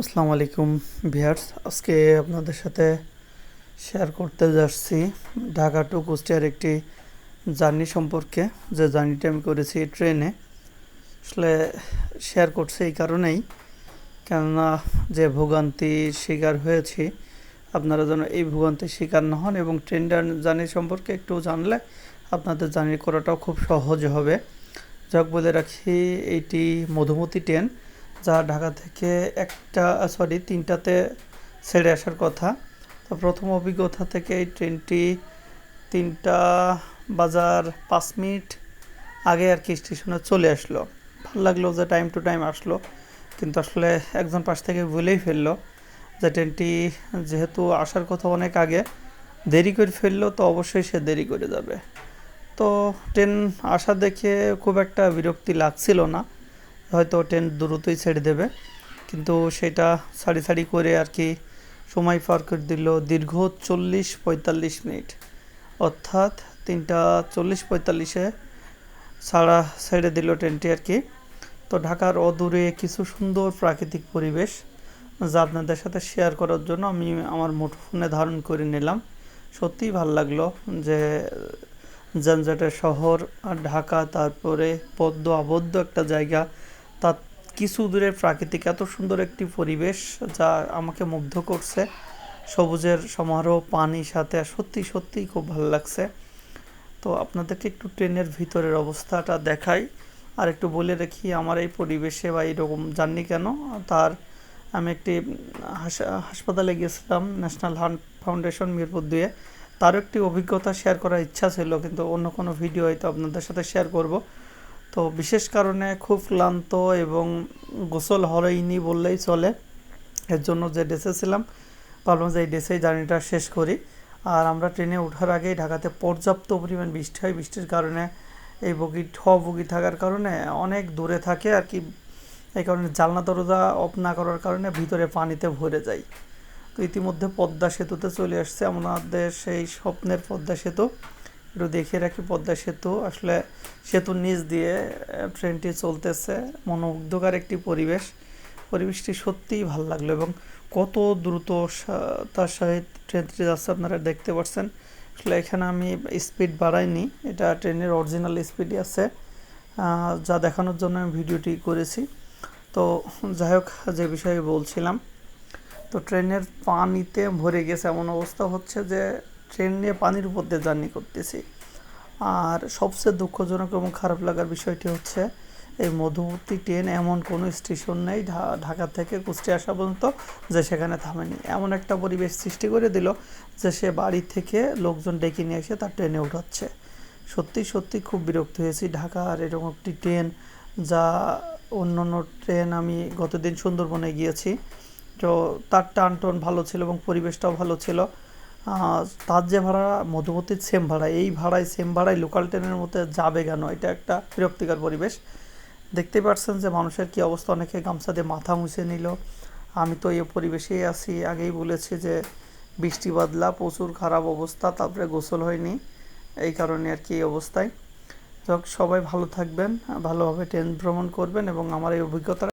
আসসালামু আলাইকুম ভিয়ার্স আজকে আপনাদের সাথে শেয়ার করতে যাচ্ছি ঢাকা টু কুষ্টিয়ার একটি জার্নি সম্পর্কে। যে জার্নিটা আমি করেছি ট্রেনে। আসলে শেয়ার করছি এই কারণেই। কেননা যে ভোগান্তির শিকার হয়েছি, আপনারা যেন এই ভোগান্তির শিকার না হন এবং ট্রেনটার জার্নি সম্পর্কে একটু জানলে আপনাদের জার্নি করাটাও খুব সহজ হবে। যাক, বলে রাখি এইটি মধুমতি ট্রেন। যা ঢাকা থেকে একটা সরি তিনটাতে ছেড়ে আসার কথা। তো প্রথম অভিজ্ঞতা থেকে এই ট্রেনটি তিনটা বাজার পাঁচ মিনিট আগে আর কি স্টেশনে চলে আসলো। ভালো লাগল যে টাইম টু টাইম আসলো, কিন্তু আসলে একজন পাশ থেকে ভুলেই ফেলল যে ট্রেনটি যেহেতু আসার কথা অনেক আগে, দেরি করে ফেলল তো অবশ্যই সে দেরি করে যাবে। তো ট্রেন আসা দেখে খুব একটা বিরক্তি লাগছিল না। হয়তো ট্রেন দ্রুতই ছেড়ে দেবে। কিন্তু সেটা সারি সারি করে আর কি সময় পার করে দিল। দীর্ঘ চল্লিশ পঁয়তাল্লিশ মিনিট। অর্থাৎ তিনটা চল্লিশ পঁয়তাল্লিশে সারা ছেড়ে দিল ট্রেনটি আর কি। তো ঢাকার অদূরে কিছু সুন্দর প্রাকৃতিক পরিবেশ যা আপনাদের সাথে শেয়ার করার জন্য আমি আমার মুঠোফোনে ধারণ করে নিলাম। সত্যিই ভালো লাগল যে যানজটের শহর ঢাকা, তারপরে পদ্ম আবদ্ধ একটা জায়গা তার কিছু দূরে প্রাকৃতিক এত সুন্দর একটি পরিবেশ যা আমাকে মুগ্ধ করছে। সবুজের সমারোহ, পানি সাথে সত্যি, সত্যিই খুব ভালো লাগছে। তো আপনাদেরকে একটু ট্রেনের ভিতরের অবস্থাটা দেখাই, আর একটু বলে রাখি আমার এই পরিবেশে বা এইরকম জার্নি কেন? তার আমি একটি হাসপাতালে গিয়েছিলাম, ন্যাশনাল হার্ট ফাউন্ডেশন মিরপুর দিয়ে। তারও একটি অভিজ্ঞতা শেয়ার করার ইচ্ছা ছিল, কিন্তু অন্য কোনো ভিডিও হয়তো আপনাদের সাথে শেয়ার করব। তো বিশেষ কারণে খুব ক্লান্ত এবং গোসল হয়নি বললেই চলে। এর জন্য যে ড্রেসে ছিলাম, ভাবলাম যে এই ড্রেসেই জার্নিটা শেষ করি। আর আমরা ট্রেনে ওঠার আগেই ঢাকাতে পর্যাপ্ত পরিমাণ বৃষ্টি হয়। বৃষ্টির কারণে এই বগি, ঠ বগি থাকার কারণে অনেক দূরে থাকে আর কি। এই কারণে জালনা দরজা অফ না করার কারণে ভিতরে পানিতে ভরে যায় তো ইতিমধ্যে পদ্মা সেতুতে চলে আসছে। আমাদের সেই স্বপ্নের পদ্মা সেতু। একটু দেখে রাখি, পদ্মা সেতু। আসলে সেতুর নিচ দিয়ে ট্রেনটি চলতেছে। মনোমুগ্ধকর একটি পরিবেশ। পরিবেশটি সত্যিই ভালো লাগল এবং কত দ্রুত তার সহিত ট্রেনটি যাচ্ছে আপনারা দেখতে পাচ্ছেন আসলে এখানে আমি স্পিড বাড়াইনি। এটা ট্রেনের অরিজিনাল স্পিডই আছে যা দেখানোর জন্য আমি ভিডিওটি করেছি। তো যাই হোক, যে বিষয়ে বলছিলাম, তো ট্রেনের পানিতে ভরে গেছে এমন অবস্থা হচ্ছে যে ট্রেন নিয়ে পানির উপর দিয়ে জার্নি করতেছি। আর সবচেয়ে দুঃখজনক এবং খারাপ লাগার বিষয়টি হচ্ছে, এই মধুমতি ট্রেন এমন কোনো স্টেশন নেই ঢাকা থেকে কুষ্টিয়া আসা পর্যন্ত যে সেখানে থামেনি। এমন একটা পরিবেশ সৃষ্টি করে দিল যে সে বাড়ি থেকে লোকজন ডেকে নিয়ে এসে তার ট্রেনে উঠাচ্ছে। সত্যি সত্যি খুব বিরক্ত হয়েছি। ঢাকার এরকম একটি ট্রেন যা অন্য অন্য ট্রেন আমি গতদিন সুন্দরবনে গিয়েছি। তো তার টান টোন ভালো ছিল এবং পরিবেশটাও ভালো ছিল। তার যে ভাড়া, মধুমতির সেম ভাড়া, এই ভাড়ায় সেম ভাড়ায় লোকাল ট্রেনের মধ্যে যাবে কেন? এটা একটা বিরক্তিকর পরিবেশ। দেখতে পাচ্ছেন যে মানুষের কি অবস্থা? অনেকে গামছা দিয়ে মাথা মুছে নিল। আমি তো এই পরিবেশেই আছি। আগেই বলেছি যে বৃষ্টি বাদলা, প্রচুর খারাপ অবস্থা, তারপরে গোসল হয়নি। এই কারণে আর কি এই অবস্থায়। সবাই ভালো থাকবেন, ভালোভাবে ট্রেন ভ্রমণ করবেন এবং আমার এই অভিজ্ঞতা